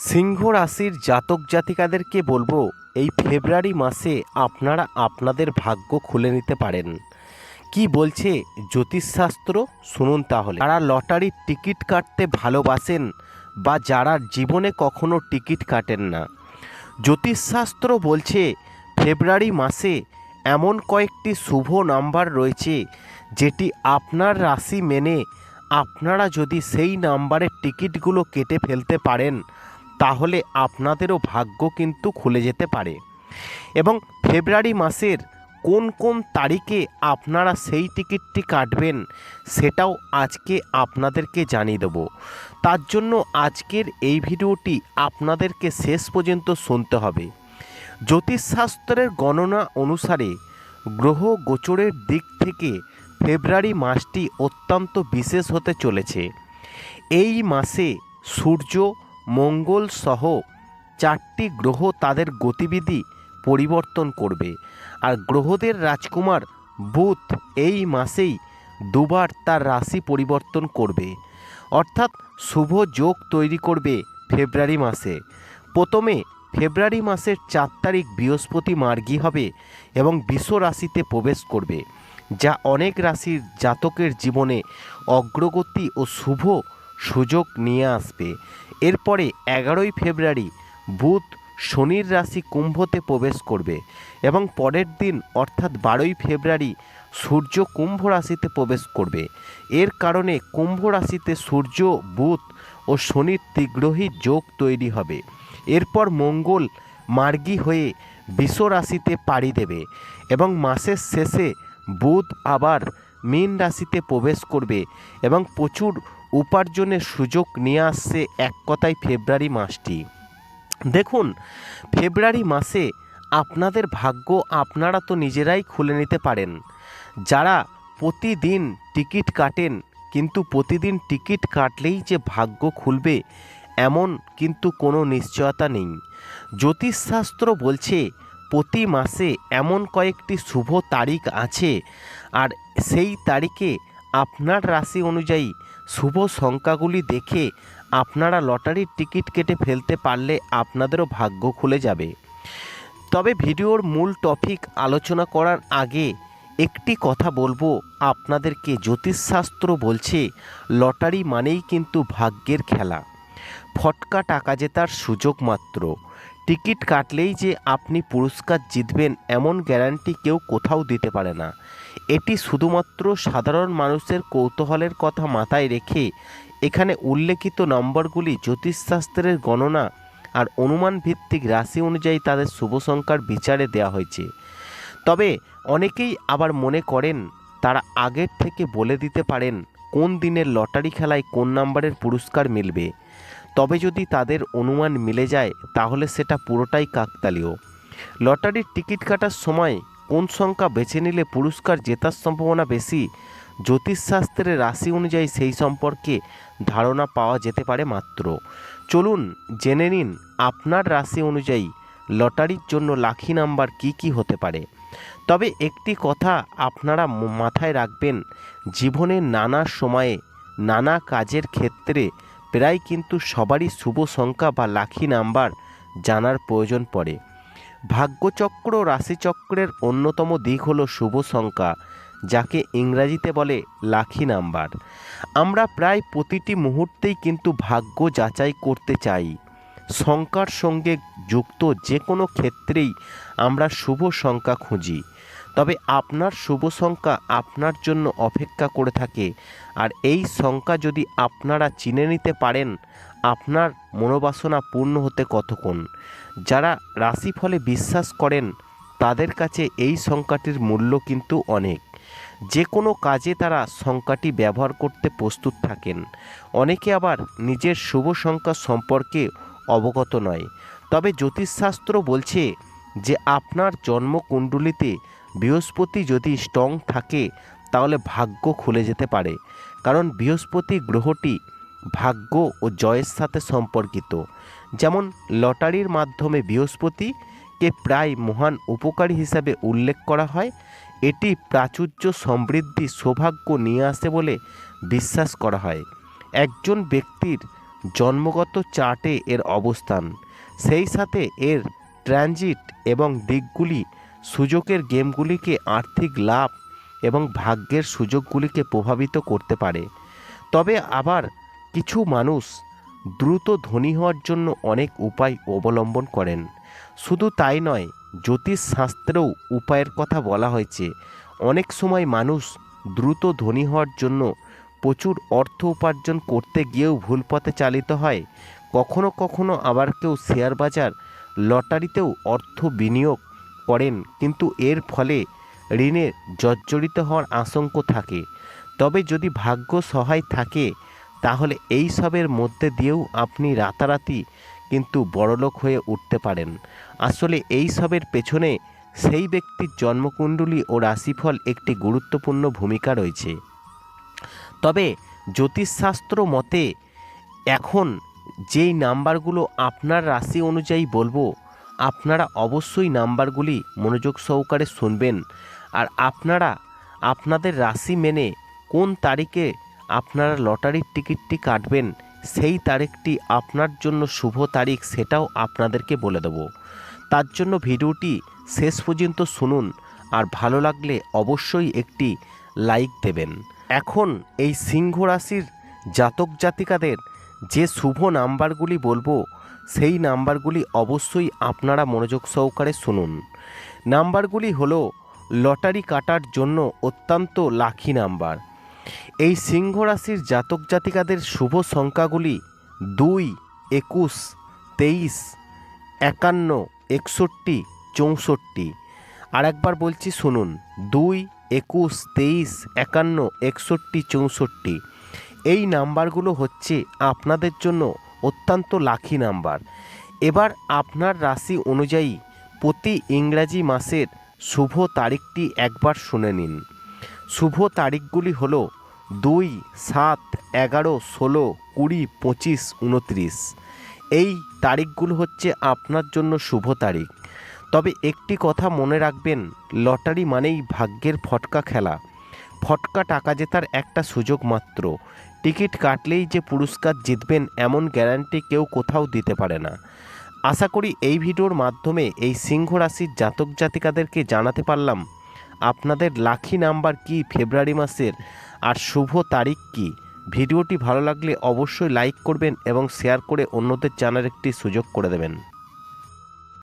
সিংহ রাশির জাতক জাতিকাদেরকে বলব, এই ফেব্রুয়ারি মাসে আপনারা আপনাদের ভাগ্য খুলে নিতে পারেন। কি বলছে জ্যোতিষশাস্ত্র? শুনুন তাহলে। যারা লটারির টিকিট কাটতে ভালোবাসেন বা যারা জীবনে কখনো টিকিট কাটেন না, জ্যোতিষশাস্ত্র বলছে ফেব্রুয়ারি মাসে এমন কয়েকটি শুভ নাম্বার রয়েছে যেটি আপনার রাশি মেনে আপনারা যদি সেই নাম্বারের টিকিটগুলো কেটে ফেলতে পারেন তাহলে আপনাদেরও ভাগ্য কিন্তু খুলে যেতে পারে। এবং ফেব্রুয়ারি মাসের কোন কোন তারিখে আপনারা সেই টিকিটটি কাটবেন সেটাও আজকে আপনাদেরকে জানিয়ে দেব। তার জন্য আজকের এই ভিডিওটি আপনাদেরকে শেষ পর্যন্ত শুনতে হবে। জ্যোতিষশাস্ত্রের গণনা অনুসারে গ্রহ গোচরের দিক থেকে ফেব্রুয়ারি মাসটি অত্যন্ত বিশেষ হতে চলেছে। এই মাসে সূর্য মঙ্গল সহ চারটি গ্রহ তাদের গতিবিধি পরিবর্তন করবে। আর গ্রহদের রাজকুমার বুধ এই মাসেই দুবার তার রাশি পরিবর্তন করবে। অর্থাৎ শুভ যোগ তৈরি করবে ফেব্রুয়ারি মাসে। প্রথমে ফেব্রুয়ারি মাসের চার তারিখ বৃহস্পতি মার্গী হবে এবং বিশ্ব রাশিতে প্রবেশ করবে, যা অনেক রাশির জাতকের জীবনে অগ্রগতি ও শুভ সুযোগ নিয়ে আসবে। এরপরে এগারোই ফেব্রুয়ারি বুধ শনির রাশি কুম্ভতে প্রবেশ করবে এবং পরের দিন অর্থাৎ বারোই ফেব্রুয়ারি সূর্য কুম্ভ রাশিতে প্রবেশ করবে। এর কারণে কুম্ভ রাশিতে সূর্য, বুধ ও শনির তীগ্রহী যোগ তৈরি হবে। এরপর মঙ্গল মার্গী হয়ে বিষ রাশিতে পাড়ি দেবে এবং মাসের শেষে বুধ আবার মীন রাশিতে প্রবেশ করবে এবং প্রচুর উপার্জনের সুযোগ নিয়ে আসছে এক কথায় ফেব্রুয়ারি মাসটি। দেখুন, ফেব্রুয়ারি মাসে আপনাদের ভাগ্য আপনারা তো নিজেরাই খুলে নিতে পারেন। যারা প্রতিদিন টিকিট কাটেন, কিন্তু প্রতিদিন টিকিট কাটলেই যে ভাগ্য খুলবে, এমন কিন্তু কোনো নিশ্চয়তা নেই। জ্যোতিষশাস্ত্র বলছে, প্রতি মাসে এমন কয়েকটি শুভ তারিখ আছে, আর সেই তারিখে আপনার রাশি অনুযায়ী শুভ সংখ্যাগুলি দেখে আপনারা লটারির টিকিট কেটে ফেলতে পারলে আপনাদেরও ভাগ্য খুলে যাবে। তবে ভিডিওর মূল টপিক আলোচনা করার আগে একটি কথা বলব, আপনাদেরকে জ্যোতিষশাস্ত্র বলছে, লটারি মানেই কিন্তু ভাগ্যের খেলা। ফটকা টাকা জেতার সুযোগ মাত্র। টিকিট কাটলেই যে আপনি পুরস্কার জিতবেন এমন গ্যারান্টি কেউ কোথাও দিতে পারে না। এটি শুধুমাত্র সাধারণ মানুষের কৌতূহলের কথা মাথায় রেখে এখানে উল্লেখিত নম্বরগুলি জ্যোতিষশাস্ত্রের গণনা আর অনুমান ভিত্তিক রাশি অনুযায়ী তাদের শুভ সংখ্যার বিচারে দেওয়া হয়েছে। তবে অনেকেই আবার মনে করেন তারা আগের থেকে বলে দিতে পারেন কোন দিনের লটারি খেলায় কোন নাম্বারের পুরস্কার মিলবে। তবে যদি তাদের অনুমান মিলে যায়, তাহলে সেটা পুরোটাই কাকতালীয়। লটারির টিকিট কাটার সময় কোন সংখ্যা বেছে নিলে পুরস্কার জেতার সম্ভাবনা বেশি? জ্যোতিষশাস্ত্রের রাশি অনুযায়ী সেই সম্পর্কে ধারণা পাওয়া যেতে পারে মাত্র। চলুন জেনে নিন আপনার রাশি অনুযায়ী লটারির জন্য লাখি নাম্বার কি কি হতে পারে। তবে একটি কথা আপনারা মাথায় রাখবেন জীবনের নানা সময়ে নানা কাজের ক্ষেত্রে প্রায় কিন্তু সবারই শুভ সংখ্যা বা লাখি নাম্বার জানার প্রয়োজন পড়ে। ভাগ্যচক্র রাশিচক্রের অন্যতম দিক হলো শুভ সংখ্যা, যাকে ইংরাজিতে বলে লাখি নাম্বার। আমরা প্রায় প্রতিটি মুহূর্তেই কিন্তু ভাগ্য যাচাই করতে চাই। সংখ্যার সঙ্গে যুক্ত যে কোনো ক্ষেত্রেই আমরা শুভ সংখ্যা খুঁজি। তবে আপনার শুভ সংখ্যা আপনার জন্য অপেক্ষা করে থাকে, আর এই সংখ্যা যদি আপনারা চিনে নিতে পারেন আপনার মনোবাসনা পূর্ণ হতে কতক্ষণ? যারা রাশিফলে বিশ্বাস করেন, তাদের কাছে এই সংখ্যাটির মূল্য কিন্তু অনেক। যে কোনো কাজে তারা সংখ্যাটি ব্যবহার করতে প্রস্তুত থাকেন। অনেকে আবার নিজের শুভ সংখ্যা সম্পর্কে অবগত নয়। তবে জ্যোতিষশাস্ত্র বলছে যে, আপনার জন্মকুণ্ডলিতে বৃহস্পতি যদি স্ট্রং থাকে, তাহলে ভাগ্য খুলে যেতে পারে। কারণ বৃহস্পতি গ্রহটি ভাগ্য ও জয়ের সাথে সম্পর্কিত। যেমন, লটারির মাধ্যমে বৃহস্পতিকে প্রায় মহান উপকারী হিসাবে উল্লেখ করা হয়। এটি প্রাচুর্য সমৃদ্ধি সৌভাগ্য নিয়ে আসে বলে বিশ্বাস করা হয়। একজন ব্যক্তির জন্মগত চার্টে এর অবস্থান। সেই সাথে এর ট্রানজিট এবং দিকগুলি, সুযোগের গেমগুলিকে আর্থিক লাভ এবং ভাগ্যের সুযোগগুলিকে প্রভাবিত করতে পারে। তবে আবার কিছু মানুষ দ্রুত ধনী হওয়ার জন্য অনেক উপায় অবলম্বন করেন। শুধু তাই নয় জ্যোতিষ শাস্ত্রেও উপায়ের কথা বলা হয়েছে। অনেক সময় মানুষ দ্রুত ধনী হওয়ার জন্য প্রচুর অর্থ উপার্জন করতে গিয়েও ভুল পথে চালিত হয়। কখনো কখনো আবার কেউ শেয়ার বাজার লটারিতেও অর্থ বিনিয়োগ করেন, কিন্তু এর ফলে ঋণে জর্জরিত হওয়ার আশঙ্ক থাকে। তবে যদি ভাগ্য সহায় থাকে তাহলে এই সবের মধ্যে দিয়েও আপনি রাতারাতি কিন্তু বড়লোক হয়ে উঠতে পারেন। আসলে এই সবের পেছনে সেই ব্যক্তির জন্মকুণ্ডলী ও রাশিফল একটি গুরুত্বপূর্ণ ভূমিকা রয়েছে। তবে জ্যোতিষশাস্ত্র মতে এখন যেই নাম্বারগুলো আপনার রাশি অনুযায়ী বলব, আপনারা অবশ্যই নাম্বারগুলি মনোযোগ সহকারে শুনবেন। আর আপনারা আপনাদের রাশি মেনে কোন তারিখে আপনারা লটারির টিকিটটি কাটবেন, সেই তারিখটি আপনার জন্য শুভ তারিখ সেটাও আপনাদেরকে বলে দেব। তার জন্য ভিডিওটি শেষ পর্যন্ত শুনুন আর ভালো লাগলে অবশ্যই একটি লাইক দেবেন। এখন এই সিংহ রাশির জাতক জাতিকাদের যে শুভ নাম্বারগুলি বলব, সেই নাম্বারগুলি অবশ্যই আপনারা মনোযোগ সহকারে শুনুন। নাম্বারগুলি হলো, লটারি কাটার জন্য অত্যন্ত লাখি নাম্বার। এই সিংহ রাশির জাতক জাতিকাদের শুভ সংখ্যাগুলি দুই, একুশ, তেইশ, একান্ন, একষট্টি, চৌষট্টি। আর একবার বলছি শুনুন, দুই, একুশ, তেইশ, একান্ন, একষট্টি, চৌষট্টি। এই নাম্বারগুলো হচ্ছে আপনাদের জন্য অত্যন্ত লাখি নাম্বার। এবার আপনার রাশি অনুযায়ী প্রতি ইংরাজি মাসের শুভ তারিখটি একবার শুনে নিন। শুভ তারিখগুলি হল দুই, সাত, এগারো, ষোলো, কুড়ি, পঁচিশ, উনত্রিশ। এই তারিখগুলো হচ্ছে আপনার জন্য শুভ তারিখ। তবে একটি কথা মনে রাখবেন, লটারি মানেই ভাগ্যের ফটকা খেলা। ফটকা টাকা জেতার একটা সুযোগ মাত্র। টিকিট কাটলেই যে পুরস্কার জিতবেন এমন গ্যারান্টি কেউ কোথাও দিতে পারে না। আশা করি এই ভিডিওর মাধ্যমে এই সিংহ রাশির জাতক জাতিকাদেরকে জানাতে পারলাম আপনাদের লাখি নাম্বার কি ফেব্রুয়ারি মাসের আর শুভ তারিখ কি? ভিডিওটি ভালো লাগলে অবশ্যই লাইক করবেন এবং শেয়ার করে অন্যদের জানার একটি সুযোগ করে দেবেন।